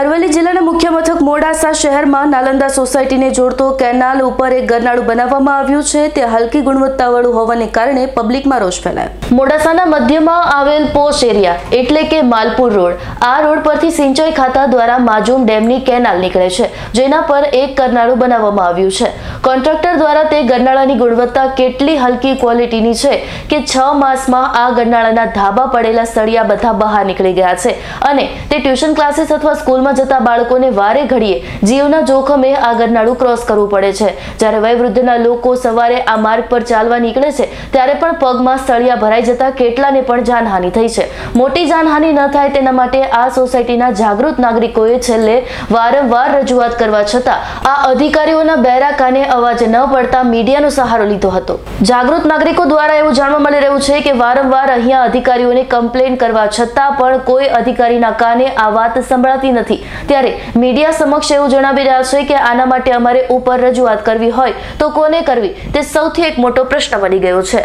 અરવલ્લી જિલ્લાના મુખ્ય મથક મોડાસા શહેરમાં નાલંદા સોસાયટીને જોડતો કેનાલ ઉપર એક ગરનાળું બનાવવામાં આવ્યું છે. તે હલકી ગુણવત્તાવાળું હોવાને કારણે પબ્લિકમાં રોષ ફેલાયો. મોડાસાના મધ્યમાં આવેલ પોશ એરિયા એટલે કે માલપુર રોડ. આ રોડ પરથી સિંચાઈ ખાતા દ્વારા માજુમ ડેમની કેનાલ નીકળે છે, જેના પર એક ગરનાળું બનાવવામાં આવ્યું છે. કોન્ટ્રાક્ટર દ્વારા તે ગરનાળાની ગુણવત્તા કેટલી હલકી ક્વોલિટીની છે કે છ માસમાં આ ગરનાળાના ધાબા પડેલા સળિયા બધા બહાર નીકળી ગયા છે અને તે ટ્યુશન ક્લાસીસ અથવા સ્કૂલમાં જતા બાળકોને વારે ઘડીએ જીવના જોખમે આ ગરનાળું ક્રોસ કરવું પડે છે. જ્યારે વયવૃદ્ધના લોકો સવારે આ માર્ગ પર ચાલવા નીકળે છે, ત્યારે પણ પગમાં સળિયા ભરાઈ જતા કેટલાને પણ જાનહાનિ થઈ છે. મોટી જાનહાનિ ન થાય તેના માટે આ સોસાયટીના જાગૃત નાગરિકોએ છેલ્લે વારંવાર રજૂઆત કરવા છતાં આ અધિકારીઓના બેરા કાને અવાજ ન પડતા મીડિયાનો સહારો લીધો હતો. જાગૃત નાગરિકો દ્વારા એવું જાણવા મળી રહ્યું છે કે વારંવાર અહીંયા અધિકારીઓને કમ્પ્લેન કરવા છતાં પણ કોઈ અધિકારીના કાને આ વાત સંભળાતી નથી. ત્યારે મીડિયા સમક્ષ એવું જણાવી રહ્યા છે કે આના માટે અમારે ઉપર રજૂઆત કરવી હોય તો કોને કરવી? તે સૌથી એક મોટો પ્રશ્ન બની ગયો છે.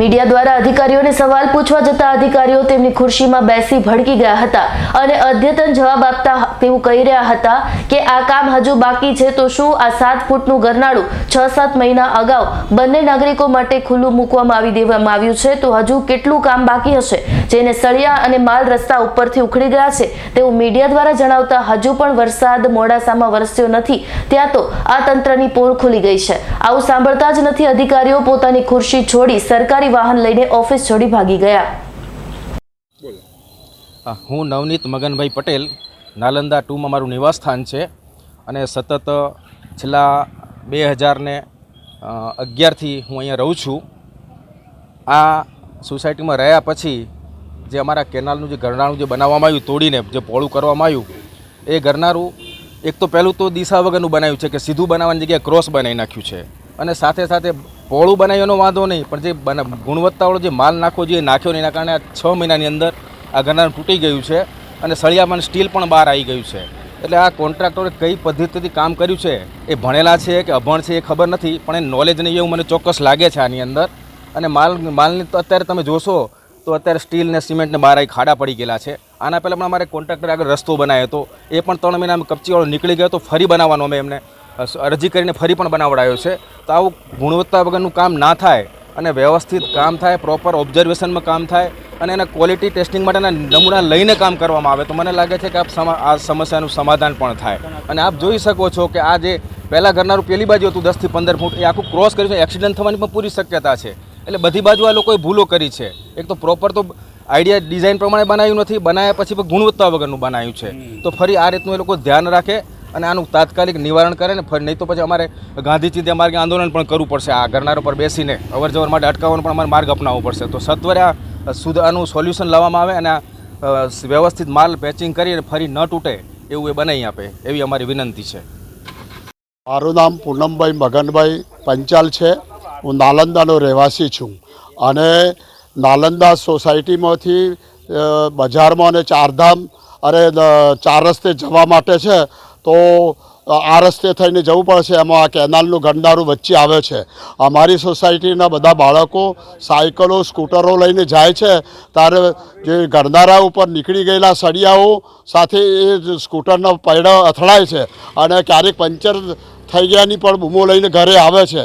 મીડિયા દ્વારા અધિકારીઓને સવાલ પૂછવા જતા અધિકારીઓ તેમની ખુરશીમાં બેસી ભડકી ગયા હતા અને અદ્યતન જવાબ આપતા તેવું કહી રહ્યા હતા કે, આ કામ હજુ બાકી છે, તો શું આ સાત ફૂટનું ગરનાળું છ સાત મહિના અગાઉ બંને નાગરિકો માટે ખુલ્લું મૂકવામાં આવી દેવામાં આવ્યું છે? તો હજુ કેટલું કામ બાકી હશે? જેને સળિયા અને માલ રસ્તા ઉપરથી ઉખડી ગયા છે. તેવું મીડિયા દ્વારા જણાવતા, હજુ પણ વરસાદ મોડાસામાં વરસ્યો નથી. ત્યાં તો આ તંત્રની પોલ ખુલી ગઈ છે. આવું સાંભળતા જ નથી અધિકારીઓ પોતાની ખુરશી છોડી સરકારી વાહન લઈને ઓફિસ છોડી ભાગી ગયા. હું નવનીત મગનભાઈ પટેલ, નાલંદા ટુમાં મારું નિવાસસ્થાન છે અને સતત છેલ્લા બે હજારને અગિયારથી હું અહીંયા રહું છું. આ સોસાયટીમાં રહ્યા પછી જે અમારા કેનાલનું જે ગરનાળું જે બનાવવામાં આવ્યું, તોડીને જે પોળું કરવામાં આવ્યું, એ ગરનારું એક તો પહેલું તો દિશા વગરનું બનાવ્યું છે કે સીધું બનાવવાની જગ્યાએ ક્રોસ બનાવી નાખ્યું છે. અને સાથે સાથે પોળું બનાવ્યો એનો વાંધો નહીં, પણ જે ગુણવત્તાવાળો જે માલ નાખવો જોઈએ નાખ્યો નહીં એના કારણે આ છ મહિનાની અંદર આ ગરનાર તૂટી ગયું છે અને સળિયામાં સ્ટીલ પણ બહાર આવી ગયું છે. એટલે આ કોન્ટ્રાક્ટરે કઈ પદ્ધતિથી કામ કર્યું છે એ ભણેલા છે કે અભણ છે એ ખબર નથી, પણ એ નોલેજ નહીં એવું મને ચોક્કસ લાગે છે આની અંદર. અને માલ, માલની તો અત્યારે તમે જોશો તો અત્યારે સ્ટીલ ને સિમેન્ટને બહાર આવી ખાડા પડી ગયેલા છે. આના પહેલાં પણ અમારે કોન્ટ્રાક્ટરે આગળ રસ્તો બનાવ્યો હતો. એ પણ ત્રણ મહિનામાં કપચીવાળો નીકળી ગયો તો ફરી બનાવવાનો અમે એમને. અરજી કરીને ફરી પણ બનાવડાયો છે. તો આવું ગુણવત્તા વગરનું કામ ના થાય અને વ્યવસ્થિત કામ થાય પ્રોપર ઓબ્ઝર્વેશનમાં કામ થાય અને એના ક્વોલિટી ટેસ્ટિંગ માટેના નમૂના લઈને કામ કરવામાં આવે તો મને લાગે છે કે આપ આ સમસ્યાનું સમાધાન પણ થાય. અને આપ જોઈ શકો છો કે આ જે પહેલાં ઘરનારું પેલી બાજુ હતું દસથી પંદર ફૂટ એ આખું ક્રોસ કર્યું છે એક્સિડન્ટ થવાની પણ પૂરી શક્યતા છે. એટલે બધી બાજુ આ લોકોએ ભૂલો કરી છે. એક તો પ્રોપર તો આઈડિયા ડિઝાઇન પ્રમાણે બનાવ્યું નથી બનાવ્યા પછી પણ ગુણવત્તા વગરનું બનાવ્યું છે. તો ફરી આ રીતનું એ લોકો ધ્યાન રાખે અને આનું તાત્કાલિક નિવારણ કરે ને નહીં તો પછી અમારે ગાંધી ચિંતા માર્ગે આંદોલન પણ કરવું પડશે. આ ગરનાર પર બેસીને અવર જવર માટે અટકાવવાનો પણ અમારે માર્ગ અપનાવવો પડશે. તો સત્વરે આ સુધ આનું સોલ્યુશન લાવવામાં આવે અને આ વ્યવસ્થિત માલ પેચિંગ કરી અને ફરી ન તૂટે એવું એ બનાવી આપે, એવી અમારી વિનંતી છે. મારું નામ પૂનમભાઈ મગનભાઈ પંચાલ છે. હું નાલંદાનો રહેવાસી છું. અને નાલંદા સોસાયટીમાંથી બજારમાં અને ચારધામ, અરે ચાર રસ્તે જવા માટે છે તો આ રસ્તે થઈને જવું પડશે. એમાં આ કેનાલનું ગંડારું વચ્ચે આવે છે. અમારી સોસાયટીના બધા બાળકો સાયકલો, સ્કૂટરો લઈને જાય છે. ત્યારે જે ગરનારા ઉપર નીકળી ગયેલા સળિયાઓ સાથે એ સ્કૂટરના પૈડા અથડાય છે અને ક્યારેક પંચર થઈ ગયાની પણ બૂમો લઈને ઘરે આવે છે.